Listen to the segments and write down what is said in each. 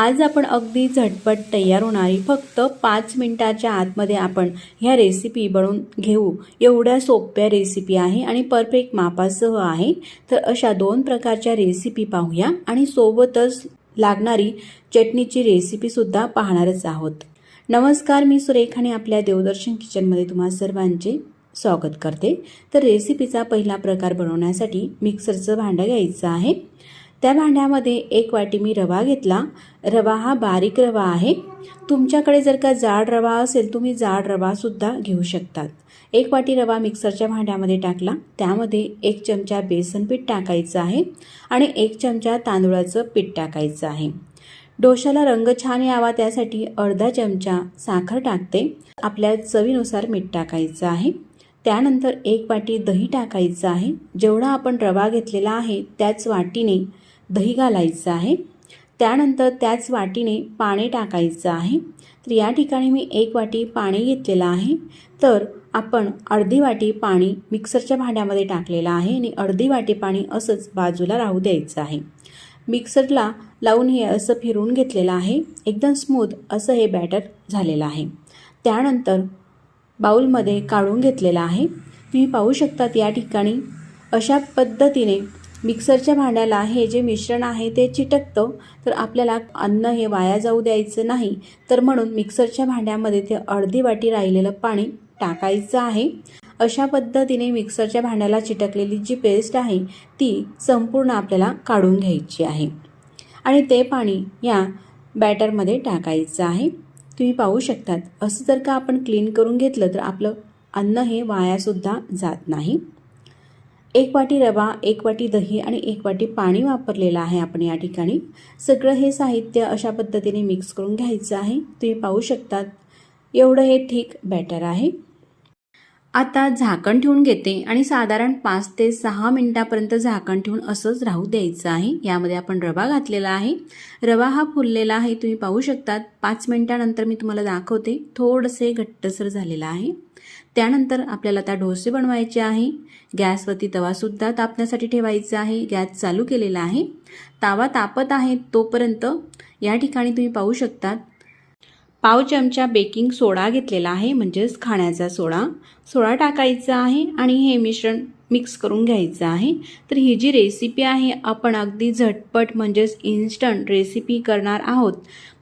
आज आपण अगदी झटपट तयार होणारी फक्त पाच मिनिटाच्या आतमध्ये आपण ह्या रेसिपी बनवून घेऊ. एवढ्या सोप्या रेसिपी आहे आणि परफेक्ट मापासह आहे. तर अशा दोन प्रकारच्या रेसिपी पाहूया आणि सोबतच लागणारी चटणीची रेसिपीसुद्धा पाहणारच आहोत. नमस्कार मी सुरेखाने आपल्या देवदर्शन किचनमध्ये तुम्हा सर्वांचे स्वागत करते. तर रेसिपीचा पहिला प्रकार बनवण्यासाठी मिक्सरचं भांडं घ्यायचं आहे. त्या भांड्यामध्ये एक वाटी मी रवा घेतला. रवा हा बारीक रवा आहे. तुमच्याकडे जर का जाड रवा असेल तुम्ही जाड रवासुद्धा घेऊ शकतात. एक वाटी रवा मिक्सरच्या भांड्यामध्ये टाकला. त्यामध्ये एक चमचा बेसन पीठ टाकायचं आहे आणि एक चमचा तांदूळाचं पीठ टाकायचं आहे. डोशाला रंग छान यावा त्यासाठी अर्धा चमचा साखर टाकते. आपल्या चवीनुसार मीठ टाकायचं आहे. त्यानंतर एक वाटी दही टाकायचं आहे. जेवढा आपण रवा घेतलेला आहे त्याच वाटीने दही घालायचं आहे. त्यानंतर त्याच वाटीने पाणी टाकायचं आहे. तर या ठिकाणी मी एक वाटी पाणी घेतलेलं आहे. तर आपण अर्धी वाटी पाणी मिक्सरच्या भांड्यामध्ये टाकलेलं आहे आणि अर्धी वाटी पाणी असंच बाजूला राहू द्यायचं आहे. मिक्सरला लावून हे असं फिरवून घेतलेलं आहे. एकदम स्मूथ असं हे बॅटर झालेलं आहे. त्यानंतर बाऊलमध्ये काढून घेतलेलं आहे. तुम्ही पाहू शकतात या ठिकाणी अशा पद्धतीने मिक्सरच्या भांड्याला हे जे मिश्रण आहे ते चिटकतं तर आपल्याला अन्न हे वाया जाऊ द्यायचं नाही. तर म्हणून मिक्सरच्या भांड्यामध्ये ते अर्धी वाटी राहिलेलं पाणी टाकायचं आहे. अशा पद्धतीने मिक्सरच्या भांड्याला चिटकलेली जी पेस्ट आहे ती संपूर्ण आपल्याला काढून घ्यायची आहे. आणि ते पाणी या बॅटरमध्ये टाकायचं आहे. तुम्ही पाहू शकतात असं जर का आपण क्लीन करून घेतलं तर आपलं अन्न हे वायासुद्धा जात नाही. एक वाटी रवा एक वाटी दही आणि एक वाटी पाणी वापरलेलं आहे आपण या ठिकाणी. सगळं हे साहित्य अशा पद्धतीने मिक्स करून घ्यायचं आहे. तुम्ही पाहू शकतात. एवढं हे ठीक बॅटर आहे. आता झाकण ठेवून घेते आणि साधारण पाच ते सहा मिनटापर्यंत झाकण ठेवून असंच राहू द्यायचं आहे. यामध्ये आपण रवा घातलेला आहे. रवा हा फुललेला आहे. तुम्ही पाहू शकतात. पाच मिनटानंतर मी तुम्हाला दाखवते. थोडंसे घट्टसर झालेलं आहे. त्यानंतर आपल्याला आता डोसे बनवायचे आहे. गॅसवरती तवासुद्धा तापण्यासाठी ठेवायचा आहे. गॅस चालू केलेला आहे. तावा तापत आहे तोपर्यंत या ठिकाणी तुम्ही पाहू शकतात पाव चमचा बेकिंग सोडा घेतलेला आहे म्हणजेच खाण्याचा सोडा. सोडा टाकायचा आहे आणि हे मिश्रण मिक्स करून घ्यायचं आहे. तर ही जी रेसिपी आहे आपण अगदी झटपट म्हणजेच इन्स्टंट रेसिपी करणार आहोत.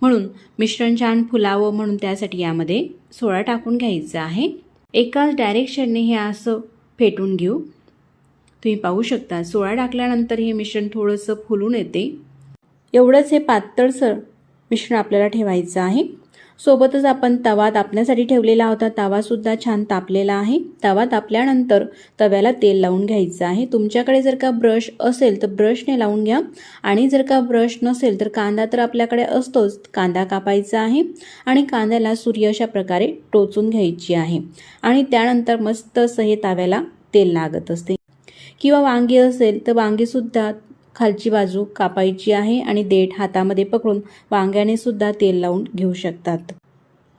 म्हणून मिश्रण छान फुलावं म्हणून त्यासाठी यामध्ये सोडा टाकून घ्यायचा आहे. एकाच डायरेक्शनने हे असं फेटून घेऊ. तुम्ही पाहू शकता सोळा टाकल्यानंतर हे मिश्रण थोडंसं फुलून येते. एवढंच हे पातळसर मिश्रण आपल्याला ठेवायचं आहे. सोबतच आपण तवा तापण्यासाठी ठेवलेला होता. तवासुद्धा छान तापलेला आहे. तवा तापल्यानंतर तव्याला तेल लावून घ्यायचं आहे. तुमच्याकडे जर का ब्रश असेल तर ब्रशने लावून घ्या. आणि जर का ब्रश नसेल तर कांदा तर आपल्याकडे असतोच. कांदा कापायचा आहे आणि कांद्याला सूर्य अशा प्रकारे टोचून घ्यायची आहे. आणि त्यानंतर मस्त असं हे ताव्याला तेल लागत असते. किंवा वांगी असेल तर वांगीसुद्धा खालची बाजू कापायची आहे आणि देठ हातामध्ये पकडून वांग्याने सुद्धा तेल लावून घेऊ शकतात.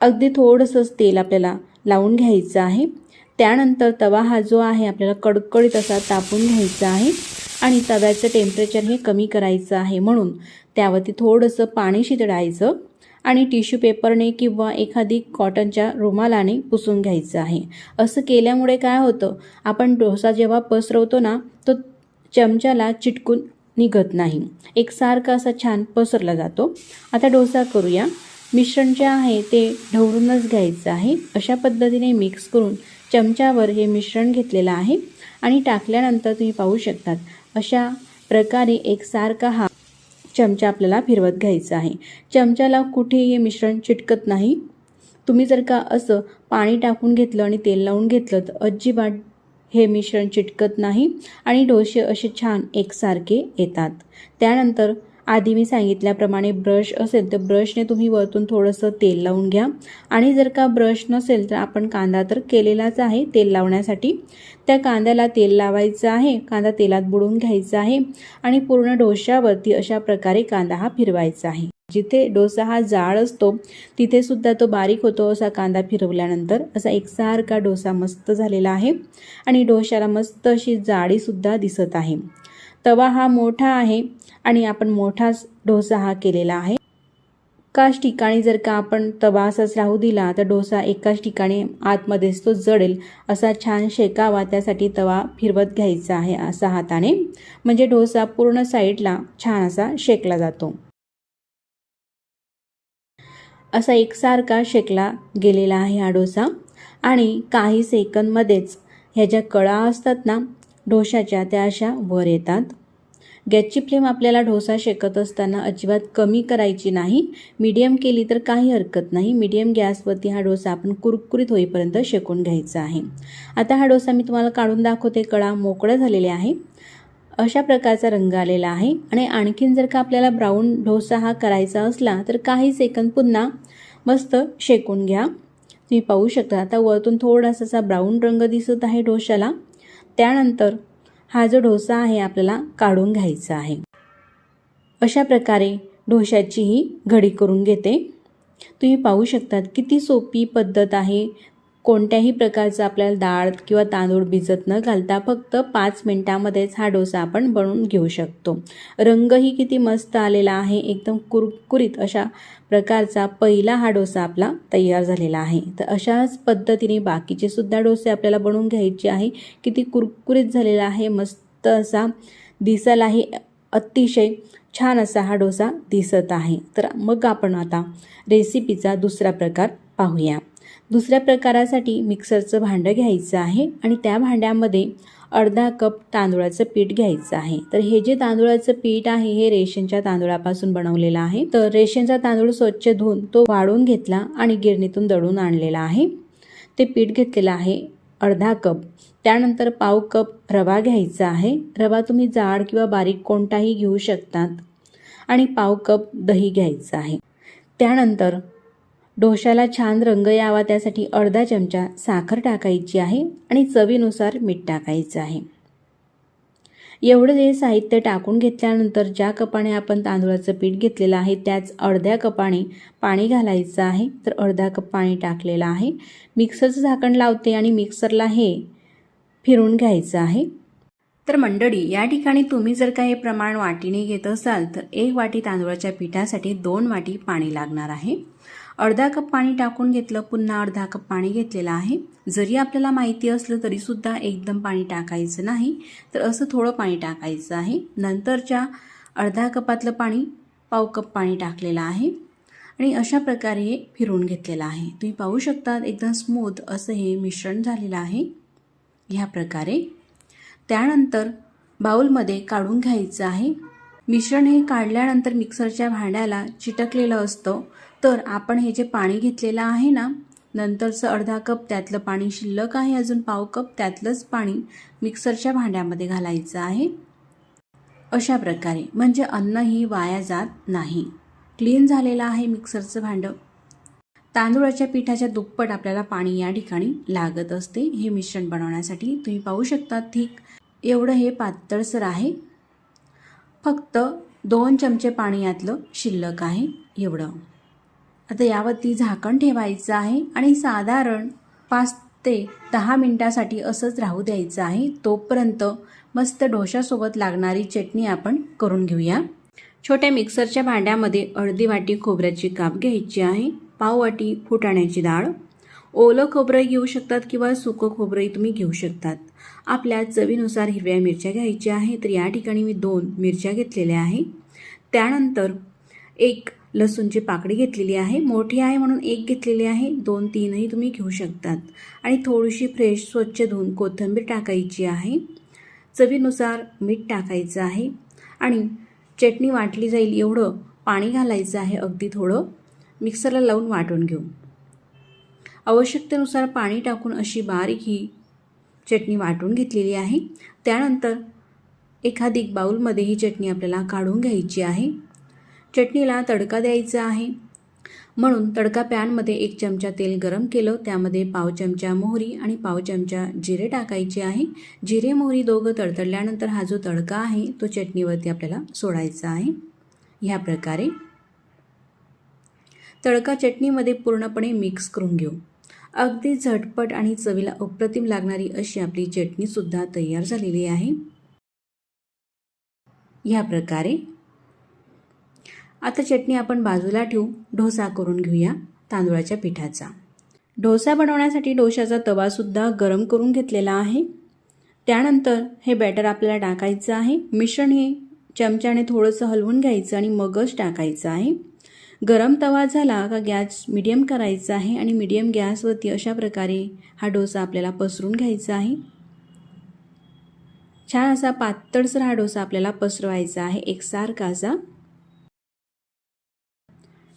अगदी थोडंसंच तेल आपल्याला लावून घ्यायचं आहे. त्यानंतर तवा हा जो आहे आपल्याला कडकडीत असा तापून घ्यायचा आहे आणि तव्याचं टेम्परेचर हे कमी करायचं आहे म्हणून त्यावरती थोडंसं पाणी शितळायचं आणि टिश्यू पेपरने किंवा एखादी कॉटनच्या रुमालाने पुसून घ्यायचं आहे. असं केल्यामुळे काय होतं आपण डोसा जेव्हा पसरवतो ना तो चमच्याला चिटकून निघत नाही. एकसारखा असा छान पसरला जातो. आता डोसा करूया. मिश्रण जे आहे ते ढवळूनच घ्यायचं आहे. अशा पद्धतीने मिक्स करून चमच्यावर हे मिश्रण घेतलेलं आहे आणि टाकल्यानंतर तुम्ही पाहू शकतात अशा प्रकारे एकसारखा हा चमचा आपल्याला फिरवत घ्यायचा आहे. चमच्याला कुठेही हे मिश्रण चिटकत नाही. तुम्ही जर का असं पाणी टाकून घेतलं आणि तेल लावून घेतलं तर अजिबात हे मिश्रण चिटकत नाही आणि डोसे असे छान एकसारखे येतात. त्यानंतर आधी मी सांगितल्याप्रमाणे ब्रश असेल तर ब्रशने तुम्ही वरतून थोडंसं तेल लावून घ्या. आणि जर का ब्रश नसेल तर आपण कांदा तर केलेलाच आहे तेल लावण्यासाठी. त्या कांद्याला तेल लावायचं आहे कांदा तेलात बुडवून घ्यायचा आहे आणि पूर्ण डोश्यावरती अशा प्रकारे कांदा हा फिरवायचा आहे. जिथे डोसा हा जाड असतो तिथे सुद्धा तो बारीक होतो असा कांदा फिरवल्यानंतर असा एकसारखा डोसा मस्त झालेला आहे आणि डोशाला मस्त अशी जाडीसुद्धा दिसत आहे. तवा हा मोठा आहे आणि आपण मोठाच डोसा हा केलेला आहे. एकाच ठिकाणी जर का आपण तवा असाच राहू दिला तर डोसा एकाच ठिकाणी आतमध्येच तो जडेल असा छान शेकावा त्यासाठी तवा फिरवत घ्यायचा आहे असा हाताने. म्हणजे डोसा पूर्ण साईडला छान असा शेकला जातो. असा एकसारखा शेकला गेलेला आहे हा डोसा. आणि काही सेकंदमध्येच ह्या ज्या कळा असतात ना डोशाच्या त्या अशा वर येतात. गॅसची फ्लेम आपल्याला डोसा शेकत असताना अजिबात कमी करायची नाही. मीडियम केली तर काही हरकत नाही. मीडियम गॅसवरती हा डोसा आपण कुरकुरीत होईपर्यंत शेकून घ्यायचा आहे. आता हा डोसा मी तुम्हाला काढून दाखवते. कळा मोकळं झालेले आहे. अशा प्रकारचा रंग आलेला आहे. आणि आणखीन जर का आपल्याला ब्राऊन डोसा हा करायचा असला तर काही सेकंद पुन्हा मस्त शेकून घ्या. तुम्ही पाहू शकता. आता वरतून थोडासा ब्राऊन रंग दिसत आहे डोशाला त्यानंतर हा जो डोसा आहे आपल्याला काढून घ्यायचा आहे. अशा प्रकारे ढोशाची ही घडी करून घेते. तुम्ही पाहू शकतात किती सोपी पद्धत आहे. कोणत्याही प्रकारचं आपल्याला डाळ किंवा तांदूळ भिजत न घालता फक्त पाच मिनटामध्येच हा डोसा आपण बनवून घेऊ शकतो. रंगही किती मस्त आलेला आहे. एकदम कुरकुरीत अशा प्रकारचा पहिला हा डोसा आपला तयार झालेला आहे. तर अशाच पद्धतीने बाकीचे सुद्धा डोसे आपल्याला बनवून घ्यायचे आहे. किती कुरकुरीत झालेला आहे. मस्त असा दिसायलाही अतिशय छान असा हा डोसा दिसत आहे. तर मग आपण आता रेसिपीचा दुसरा प्रकार पाहूया. दुसऱ्या प्रकारासाठी मिक्सरचं भांडं घ्यायचं आहे आणि त्या भांड्यामध्ये अर्धा कप तांदूळाचं पीठ घ्यायचं आहे. तर हे जे तांदूळाचं पीठ आहे हे रेशनच्या तांदूळापासून बनवलेलं आहे. तर रेशनचा तांदूळ स्वच्छ धुवून तो वाढून घेतला आणि गिरणीतून दळून आणलेला आहे. ते पीठ घेतलेलं आहे अर्धा कप. त्यानंतर पाव कप रवा घ्यायचा आहे. रवा तुम्ही जाड किंवा बारीक कोणताही घेऊ शकतात. आणि पाव कप दही घ्यायचं आहे. त्यानंतर डोशाला छान रंग यावा त्यासाठी अर्धा चमचा साखर टाकायची आहे आणि चवीनुसार मीठ टाकायचं आहे. एवढं जे साहित्य टाकून घेतल्यानंतर ज्या कपाने आपण तांदूळाचं पीठ घेतलेलं आहे त्याच अर्ध्या कपाने पाणी घालायचं आहे. तर अर्धा कप पाणी टाकलेलं आहे. मिक्सरचं झाकण लावते आणि मिक्सरला हे फिरून घ्यायचं आहे. तर मंडळी या ठिकाणी तुम्ही जर का हे प्रमाण वाटीने घेत असाल तर एक वाटी तांदूळाच्या पिठासाठी दोन वाटी पाणी लागणार आहे. अर्धा कप पाणी टाकून घेतलं पुन्हा अर्धा कप पाणी घेतलेलं आहे. जरी आपल्याला माहिती असलं तरीसुद्धा एकदम पाणी टाकायचं नाही. तर असं थोडं पाणी टाकायचं आहे. नंतरच्या अर्धा कपातलं पाणी पाव कप पाणी टाकलेलं आहे. आणि अशा प्रकारे हे फिरवून घेतलेलं आहे. तुम्ही पाहू शकता एकदम स्मूथ असं हे मिश्रण झालेलं आहे. ह्या प्रकारे. त्यानंतर बाऊलमध्ये काढून घ्यायचं आहे. मिश्रण हे काढल्यानंतर मिक्सरच्या भांड्याला चिटकलेलं असतं. तर आपण हे जे पाणी घेतलेलं आहे ना नंतरचं अर्धा कप त्यातलं पाणी शिल्लक आहे अजून पाव कप त्यातलंच पाणी मिक्सरच्या भांड्यामध्ये घालायचं आहे. अशा प्रकारे. म्हणजे अन्नही वाया जात नाही. क्लीन झालेलं आहे मिक्सरचं भांडं. तांदूळाच्या पिठाच्या दुप्पट आपल्याला पाणी या ठिकाणी लागत असते. हे मिश्रण बनवण्यासाठी तुम्ही पाहू शकता ठीक एवढं हे पातळसर आहे. फक्त दोन चमचे पाणी यातलं शिल्लक आहे एवढं. आता यावरती झाकण ठेवायचं आहे आणि साधारण पाच ते दहा मिनटासाठी असंच राहू द्यायचं आहे. तोपर्यंत मस्त डोशासोबत लागणारी चटणी आपण करून घेऊया. छोट्या मिक्सरच्या भांड्यामध्ये अर्धी वाटी खोबऱ्याची काप घ्यायची आहे. पाव वाटी फुटाण्याची डाळ. ओलं खोबरं घेऊ शकतात किंवा सुकं खोबरंही तुम्ही घेऊ शकतात. आपल्या चवीनुसार हिरव्या मिरच्या घ्यायच्या आहे तर या ठिकाणी मी दोन मिरच्या घेतलेल्या आहे. त्यानंतर एक लसूणची पाकडी घेतलेली आहे. मोठी आहे म्हणून एक घेतलेली आहे. दोन तीनही तुम्ही घेऊ शकतात. आणि थोडीशी फ्रेश स्वच्छ धुवून कोथिंबीर टाकायची आहे. चवीनुसार मीठ टाकायचं आहे. आणि चटणी वाटली जाईल एवढं पाणी घालायचं आहे. अगदी थोडं. मिक्सरला लावून वाटून घेऊ. आवश्यकतेनुसार पाणी टाकून अशी बारीक ही चटणी वाटून घेतलेली आहे. त्यानंतर एखादी बाऊलमध्ये ही चटणी आपल्याला काढून घ्यायची आहे. चटणीला तडका द्यायचा आहे. म्हणून तडका पॅनमध्ये एक चमचा तेल गरम केलं. त्यामध्ये पाव चमचा मोहरी आणि पाव चमचा जिरे टाकायचे आहे. जिरे मोहरी दोघं तडतडल्यानंतर हा जो तडका आहे तो चटणीवरती आपल्याला सोडायचा आहे. ह्या प्रकारे तडका चटणीमध्ये पूर्णपणे मिक्स करून घेऊ. अगदी झटपट आणि चवीला अप्रतिम लागणारी अशी आपली चटणीसुद्धा तयार झालेली आहे. ह्या प्रकारे. आता चटणी आपण बाजूला ठेवून डोसा करून घेऊया तांदूळाच्या पिठाचा. डोसा बनवण्यासाठी डोशाचा तवासुद्धा गरम करून घेतलेला आहे. त्यानंतर हे बॅटर आपल्याला टाकायचं आहे. मिश्रण हे चमच्याने थोडंसं हलवून घ्यायचं आणि मगच टाकायचं आहे. गरम तवा झाला का गॅस मिडियम करायचा आहे आणि मिडियम गॅसवरती अशा प्रकारे हा डोसा आपल्याला पसरून घ्यायचा आहे. छान असा पातळसर हा डोसा आपल्याला पसरवायचा आहे एकसारखा असा.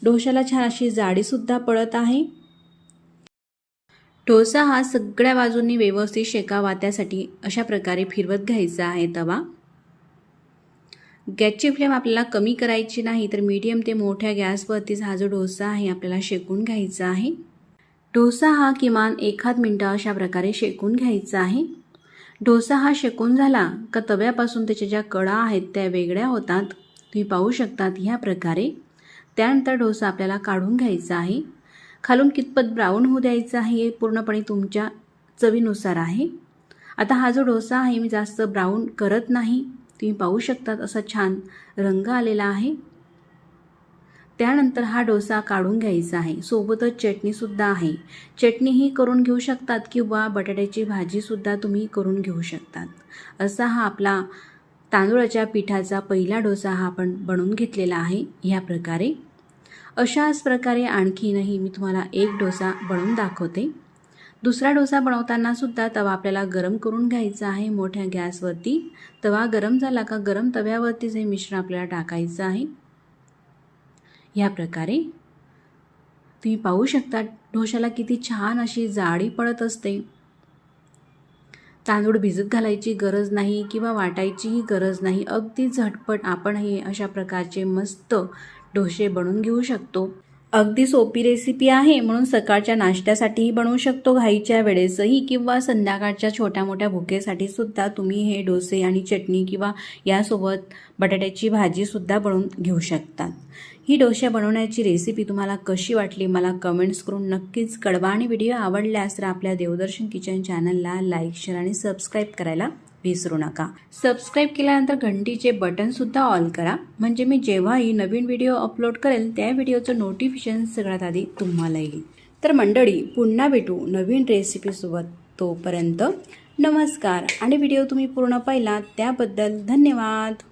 डोशाला छान अशी जाडीसुद्धा पडत आहे. डोसा हा सगळ्या बाजूंनी व्यवस्थित शेकावा त्यासाठी अशा प्रकारे फिरवत घ्यायचा आहे तवा. गॅसची फ्लेम आपल्याला कमी करायची नाही तर मीडियम ते मोठ्या गॅसवरतीच हा जो डोसा आहे आपल्याला शेकून घ्यायचा आहे. डोसा हा किमान एखाद मिनटं अशा प्रकारे शेकून घ्यायचा आहे. डोसा हा शेकून झाला का तव्यापासून त्याच्या ज्या कडा आहेत त्या वेगळ्या होतात. तुम्ही पाहू शकतात ह्या प्रकारे. त्यानंतर डोसा आपल्याला काढून घ्यायचा आहे. खालून कितपत ब्राऊन होऊ द्यायचा आहे हे पूर्णपणे तुमच्या चवीनुसार आहे. आता हा जो डोसा आहे मी जास्त ब्राऊन करत नाही. तुम्ही पाहू शकतात असा छान रंग आलेला आहे. त्यानंतर हा डोसा काढून घ्यायचा आहे. सोबतच चटणीसुद्धा आहे. चटणीही करून घेऊ शकतात किंवा बटाट्याची भाजीसुद्धा तुम्ही करून घेऊ शकतात. असा हा आपला तांदूळाच्या पिठाचा पहिला डोसा हा आपण बनवून घेतलेला आहे. ह्या प्रकारे. अशाच प्रकारे आणखीनही मी तुम्हाला एक डोसा बनवून दाखवते. दुसरा डोसा बनवताना सुद्धा तवा आपल्याला गरम करून घ्यायचा आहे मोठ्या गॅसवरती. तवा गरम झाला का गरम तव्यावरतीच हे मिश्रण आपल्याला टाकायचं आहे ह्या प्रकारे. तुम्ही पाहू शकता डोशाला किती छान अशी जाडी पडत असते. तांदूळ भिजत घालायची गरज नाही किंवा वाटायचीही गरज नाही. अगदी झटपट आपण हे अशा प्रकारचे मस्त डोसे बनवून घेऊ शकतो. अगदी सोपी रेसिपी आहे म्हणून सकाळच्या नाश्त्यासाठीही बनवू शकतो. घाईच्या वेळेसही किंवा संध्याकाळच्या छोट्या मोठ्या भुकेसाठी सुद्धा तुम्ही हे डोसे आणि चटणी किंवा यासोबत बटाट्याची भाजीसुद्धा बनवून घेऊ शकतात ही डोसे बनवण्याची रेसिपी तुम्हाला कशी वाटली मला कमेंट्स करून नक्कीच कळवा. आणि व्हिडिओ आवडल्यास तर आपल्या देवदर्शन किचन चॅनलला लाईक शेअर आणि सबस्क्राईब करायला विसरू नका. सबस्क्राईब केल्यानंतर घंटीचे बटनसुद्धा ऑल करा. म्हणजे मी जेव्हाही नवीन व्हिडिओ अपलोड करेल त्या व्हिडिओचं नोटिफिकेशन सगळ्यात आधी तुम्हाला येईल. तर मंडळी पुन्हा भेटू नवीन रेसिपीसोबत तोपर्यंत नमस्कार. आणि व्हिडिओ तुम्ही पूर्ण पाहिलात त्याबद्दल धन्यवाद.